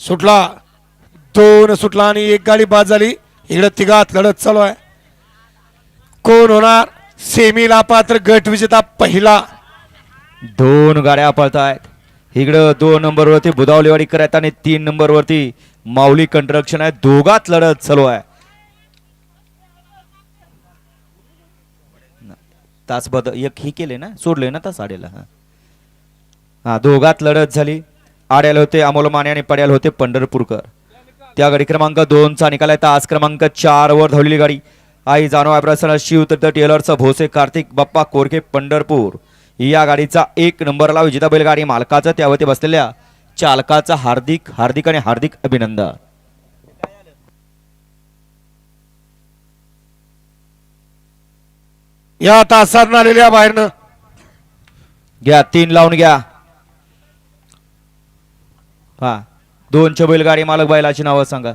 सुटला. दोन सुटला आणि एक गाडी बाद झाली. इकडं तिघात लढत चालू आहे. कोण होणार? सेमीला पात्र गट विजेता पहिला. दोन गाड्या पळतायत. इकडं दोन नंबरवरती बुधावलेवाडीकर आहेत आणि तीन नंबरवरती माऊली कंट्रक्शन आहे. दोघात लढत चालू आहे. तासबद एक ही केले ना? सोडले ना तास आडेला? हा दोघात लढत झाली. आड्याला होते. अमोल माने आणि पड्याला होते पंढरपूरकर. त्या गाडी क्रमांक दोनचा निकाल आहे. तास क्रमांक चार वर धावलेली गाडी आई जाणो प्रसन्न शिव तीर्थ टेलरचं भोसे कार्तिक बाप्पा कोरके पंढरपूर. या गाडीचा एक नंबरला विजेता बैलगाडी मालकाचं. त्यावरती बसलेल्या चालकाचा हार्दिक हार्दिक आणि हार्दिक अभिनंदन. या तासात आलेल्या बाहेरनं. घ्या तीन लावून घ्या. हा. दोनच्या बैलगाडी मालक बैलाची नावं सांगा.